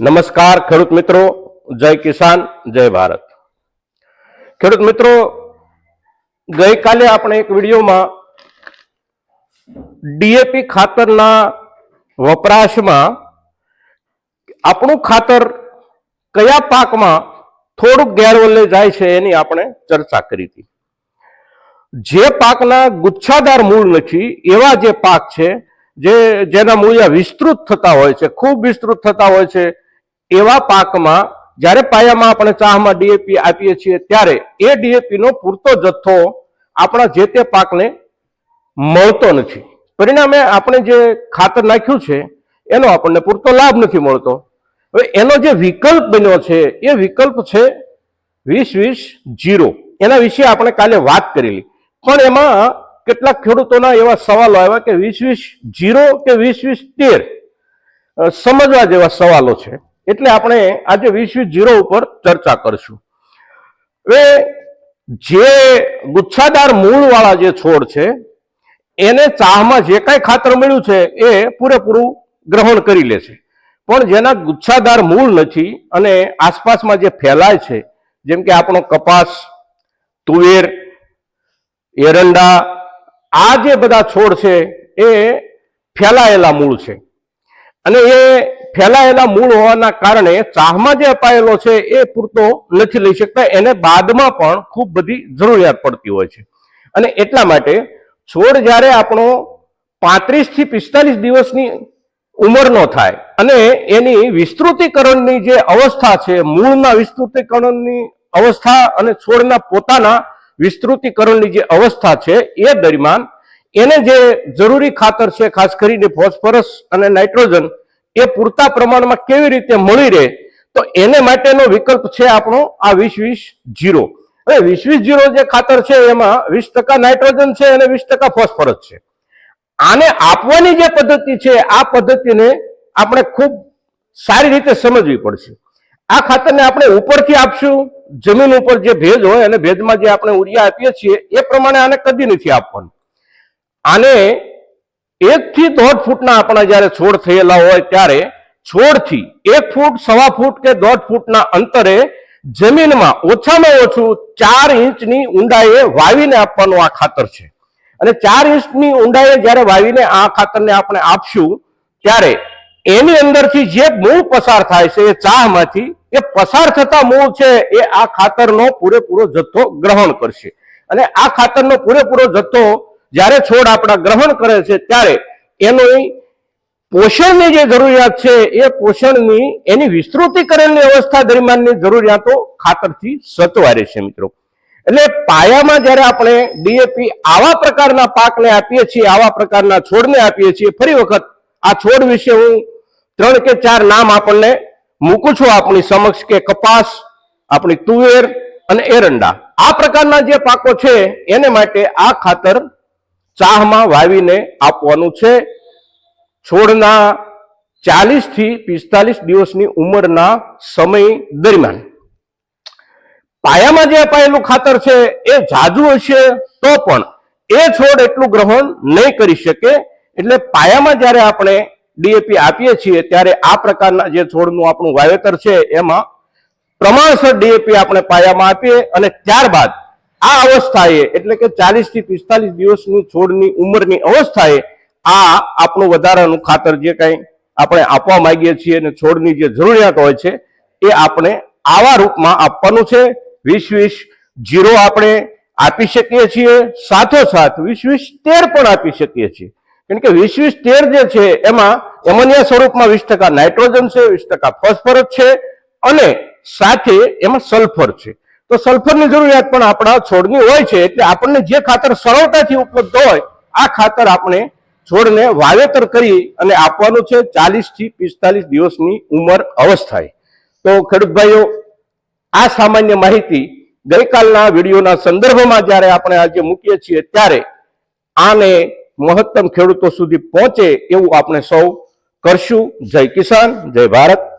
નમસ્કાર ખેડૂત મિત્રો, જય કિસાન, જય ભારત. ખેડૂત મિત્રો, ગઈકાલે આપણે એક વિડીયોમાં ડીએપી ખાતરના વપરાશમાં આપણું ખાતર કયા પાકમાં થોડુંક ગેરવલ્લે જાય છે એની આપણે ચર્ચા કરી હતી. જે પાકના ગુચ્છાદાર મૂળ નથી, એવા જે પાક છે જે, જેના મૂળિયા વિસ્તૃત થતા હોય છે, ખૂબ વિસ્તૃત થતા હોય છે, એવા પાકમાં જ્યારે પાયામાં આપણે ચાહમાં ડીએપી આપીએ છીએ, ત્યારે એ ડીએપીનો પૂરતો જથ્થો આપણા જે તે પાકને મળતો નથી. પરિણામે આપણે જે ખાતર નાખ્યું છે, એનો આપણને પૂરતો લાભ નથી મળતો. હવે એનો જે વિકલ્પ બન્યો છે, એ વિકલ્પ છે વીસ વીસ જીરો. એના વિશે આપણે કાલે વાત કરેલી. પણ એમાં કેટલાક ખેડૂતોના એવા સવાલો આવ્યા કે વીસ વીસ જીરો કે વીસ વીસ તેર? સમજવા જેવા સવાલો છે. એટલે આપણે આજે વીસ વીસ જીરો ઉપર ચર્ચા કરશું. હવે જે ગુચ્છાદાર મૂળ વાળા જે છોડ છે, એને ચાહમાં જે કાંઈ ખાતર મળ્યું છે, એ પૂરેપૂરું ગ્રહણ કરી લે છે. પણ જેના ગુચ્છાદાર મૂળ નથી અને આસપાસમાં જે ફેલાય છે, જેમ કે આપણો કપાસ, તુવેર, એરંડા આ જે બધા છોડ છે, એ ફેલાયેલા મૂળ છે. અને એ ફેલાયેલા મૂળ હોવાના કારણે ચાહમાં જે અપાયેલો છે, એ પૂરતો નથી લઈ શકતા. એને બાદમાં પણ ખૂબ બધી જરૂરિયાત પડતી હોય છે. અને એટલા માટે છોડ જ્યારે આપણો પાંત્રીસથી પિસ્તાલીસ દિવસની ઉંમરનો થાય અને એની વિસ્તૃતિકરણની જે અવસ્થા છે, મૂળના વિસ્તૃતિકરણની અવસ્થા અને છોડના પોતાના વિસ્તૃતિકરણની જે અવસ્થા છે એ દરમિયાન એને જે જરૂરી ખાતર છે, ખાસ કરીને ફોસ્ફરસ અને નાઇટ્રોજન, એ પૂરતા પ્રમાણમાં કેવી રીતે મળી રહે, તો એને માટેનો વિકલ્પ છે આપણો આ વીસ વીસ જીરો. હવે વીસ વીસ જીરો જે ખાતર છે એમાં વીસ ટકા નાઇટ્રોજન છે અને વીસ ટકા ફોસ્ફરસ છે. આને આપવાની જે પદ્ધતિ છે, આ પદ્ધતિને આપણે ખૂબ સારી રીતે સમજવી પડશે. આ ખાતરને આપણે ઉપરથી આપશું. જમીન ઉપર જે ભેજ હોય અને ભેજમાં જે આપણે ઉરિયા આપીએ છીએ, એ પ્રમાણે આને કદી નથી આપવાનું. આને એકથી દોઢ ફૂટના આપણા જ્યારે છોડ થયેલા હોય ત્યારે છોડથી એક ફૂટ, સવા ફૂટ કે દોઢ ફૂટના અંતરે જમીનમાં ઓછામાં ઓછું ચાર ઇંચની ઊંડાઈએ વાવીને આપવાનું આ ખાતર છે. અને ચાર ઇંચની ઊંડાઈએ જ્યારે વાવીને આ ખાતરને આપણે આપશું, ત્યારે એની અંદરથી જે મૂળ પસાર થાય છે, એ ચામાંથી એ પસાર થતા મૂળ છે, એ આ ખાતરનો પૂરેપૂરો જથ્થો ગ્રહણ કરશે. અને આ ખાતરનો પૂરેપૂરો જથ્થો જ્યારે છોડ આપણા ગ્રહણ કરે છે, ત્યારે એની પોષણની જે જરૂરિયાત છે, એ પોષણની, એની વિસ્તૃતિકરણની અવસ્થા દરમિયાનની જરૂરિયાતો ખાતરથી સચવાય છે મિત્રો. એટલે પાયામાં જ્યારે આપણે ડીએપી આવા પ્રકારના પાકને આપીએ છીએ, આવા પ્રકારના છોડને આપીએ છીએ, ફરી વખત આ છોડ વિશે હું ત્રણ કે ચાર નામ આપણને મૂકું છું આપણી સમક્ષ કે કપાસ, આપણી તુવેર અને એરંડા. આ પ્રકારના જે પાકો છે, એને માટે આ ખાતર ચાહમાં વાવીને આપવાનું છે. છોડના ચાલીસથી પિસ્તાલીસ દિવસની ઉંમરના સમય દરમિયાન. પાયામાં જે અપાયેલું ખાતર છે, એ જાજુ હશે તો પણ એ છોડ એટલું ગ્રહણ નહીં કરી શકે. એટલે પાયામાં જ્યારે આપણે ડીએપી આપીએ છીએ, ત્યારે આ પ્રકારના જે છોડનું આપણું વાવેતર છે, એમાં પ્રમાણસર ડીએપી આપણે પાયામાં આપીએ અને ત્યારબાદ આ અવસ્થાએ, એટલે કે ચાલીસથી પિસ્તાલીસ દિવસની છોડની ઉંમરની અવસ્થાએ આ આપણું વધારાનું ખાતર જે કંઈ આપણે આપવા માંગીએ છીએ અને છોડની જે જરૂરિયાત હોય છે, એ આપણે આવા રૂપમાં આપવાનું છે. વીસ વીસ જીરો આપણે આપી શકીએ છીએ, સાથોસાથ વીસ વીસ તેર પણ આપી શકીએ છીએ. કેમ કે વીસ વીસ તેર જે છે, એમાં એમોનિયા સ્વરૂપમાં વીસ ટકા નાઇટ્રોજન છે, વીસ ટકા ફોસ્ફરસ છે અને સાથે એમાં સલ્ફર છે. તો સલ્ફરની જરૂરિયાત પણ આપણા છોડની હોય છે, એટલે આપણને જે ખાતર સરળતાથી ઉપલબ્ધ હોય, આ ખાતર આપણે છોડને વાવેતર કરી અને આપવાનું છે ચાલીસથી પિસ્તાલીસ દિવસની ઉંમર અવસ્થાએ. તો ખેડૂત ભાઈઓ, આ સામાન્ય માહિતી ગઈકાલના વિડીયોના સંદર્ભમાં જ્યારે આપણે આજે મૂકીએ છીએ, ત્યારે આને મહત્તમ ખેડૂતો સુધી પહોંચે એવું આપણે સૌ કરશું. જય કિસાન જય ભારત.